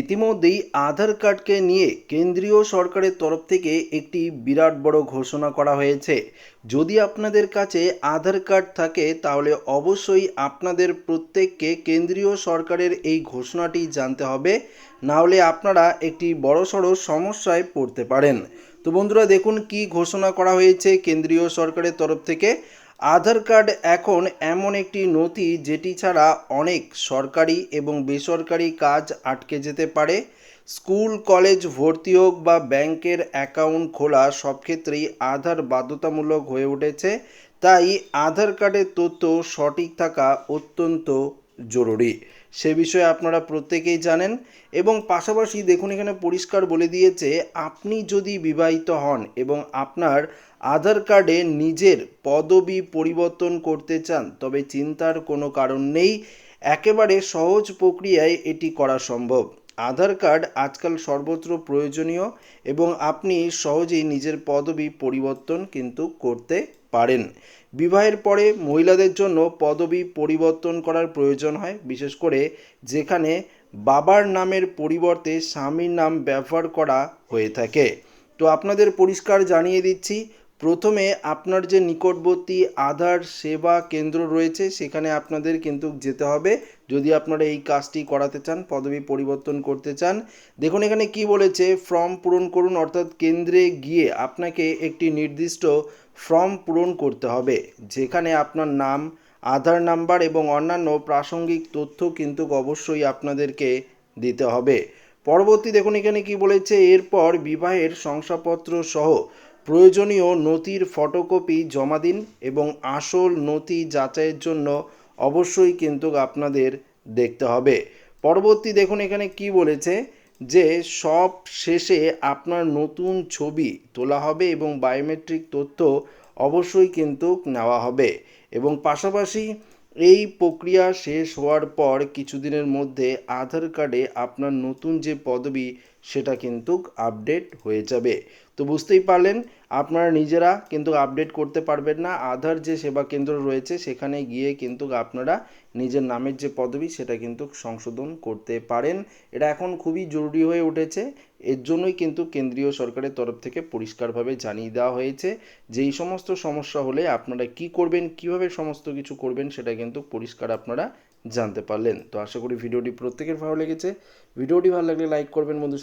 ইতিমধ্যেই আধার কার্ডকে নিয়ে কেন্দ্রীয় সরকারের তরফ থেকে একটি বিরাট বড় ঘোষণা করা হয়েছে। যদি আপনাদের কাছে আধার কার্ড থাকে, তাহলে অবশ্যই আপনাদের প্রত্যেককে কেন্দ্রীয় সরকারের এই ঘোষণাটি জানতে হবে। না হলে আপনারা একটি বড়সড় সমস্যায় পড়তে পারেন। তো বন্ধুরা, দেখুন কি ঘোষণা করা হয়েছে কেন্দ্রীয় সরকারের তরফ থেকে। আধার কার্ড এখন এমন একটি নথি যেটি ছাড়া অনেক সরকারি এবং বেসরকারি কাজ আটকে যেতে পারে। স্কুল, কলেজ ভর্তি হোক বা ব্যাংকের অ্যাকাউন্ট খোলা, সব ক্ষেত্রেই আধার বাধ্যতামূলক হয়ে উঠেছে। তাই আধার কার্ডের তথ্য সঠিক থাকা অত্যন্ত জরুরি। সে বিষয়ে আপনারা প্রত্যেকেই জানেন এবং পাশাপাশি দেখুন এখানে পরিষ্কার বলে দিয়েছে, আপনি যদি বিবাহিত হন এবং আপনার আধার কার্ডে নিজের পদবি পরিবর্তন করতে চান, তবে চিন্তার কোনো কারণ নেই। একেবারে সহজ প্রক্রিয়ায় এটি করা সম্ভব। আধার কার্ড আজকাল সর্বত্র প্রয়োজনীয় এবং আপনি সহজেই নিজের পদবি পরিবর্তন কিন্তু করতে পারেন। বিবাহের পরে মহিলাদের জন্য পদবি পরিবর্তন করার প্রয়োজন হয়, বিশেষ করে যেখানে বাবার নামের পরিবর্তে স্বামীর নাম ব্যবহার করা হয়ে থাকে। তো আপনাদের পরিষ্কার জানিয়ে দিচ্ছি প্রথমে আপনার যে নিকটবর্তী আধার সেবা কেন্দ্র রয়েছে, সেখানে আপনাদের কিন্তু যেতে হবে। যদি আপনারা এই কাজটি করাতে চান, পদবি পরিবর্তন করতে চান, দেখুন এখানে কি বলেছে, ফর্ম পূরণ করুন, অর্থাৎ কেন্দ্রে গিয়ে আপনাকে একটি নির্দিষ্ট ফর্ম পূরণ করতে হবে, যেখানে আপনার নাম, আধার নাম্বার এবং অন্যান্য প্রাসঙ্গিক তথ্য কিন্তু অবশ্যই আপনাদেরকে দিতে হবে। পরবর্তী দেখুন এখানে কি বলেছে, এরপর বিবাহের শংসাপত্র সহ প্রয়োজনীয় নথির ফটোকপি জমা দিন এবং আসল নথি যাচাইয়ের জন্য অবশ্যই কিন্তু আপনাদের দেখতে হবে। পরবর্তী দেখুন এখানে কি বলেছে যে, সব শেষে আপনার নতুন ছবি তোলা হবে এবং বায়োমেট্রিক তথ্য অবশ্যই কিন্তু নেওয়া হবে এবং পাশাপাশি এই প্রক্রিয়া শেষ হওয়ার পর কিছুদিনের মধ্যে আধার কার্ডে আপনার নতুন যে পদবি সেটা কিন্তু আপডেট হয়ে যাবে। তো বুঝতেই পারলেন, আপনারা নিজেরা কিন্তু আপডেট করতে পারবেন না। আধার যে সেবা কেন্দ্র রয়েছে, সেখানে গিয়ে কিন্তু আপনারা নিজের নামের যে পদবি, সেটা কিন্তু সংশোধন করতে পারেন। এটা এখন খুবই জরুরি হয়ে উঠেছে। এর জন্যই কিন্তু কেন্দ্রীয় সরকারের তরফ থেকে পরিষ্কারভাবে জানিয়ে দেওয়া হয়েছে যে, এই সমস্ত সমস্যা হলে আপনারা কি করবেন, কীভাবে সমস্ত কিছু করবেন, সেটা কিন্তু পরিষ্কার আপনারা জানতে পারলেন। তো আশা করি ভিডিওটি প্রত্যেকের ভালো লেগেছে। ভিডিওটি ভালো লাগলে লাইক করবেন বন্ধুর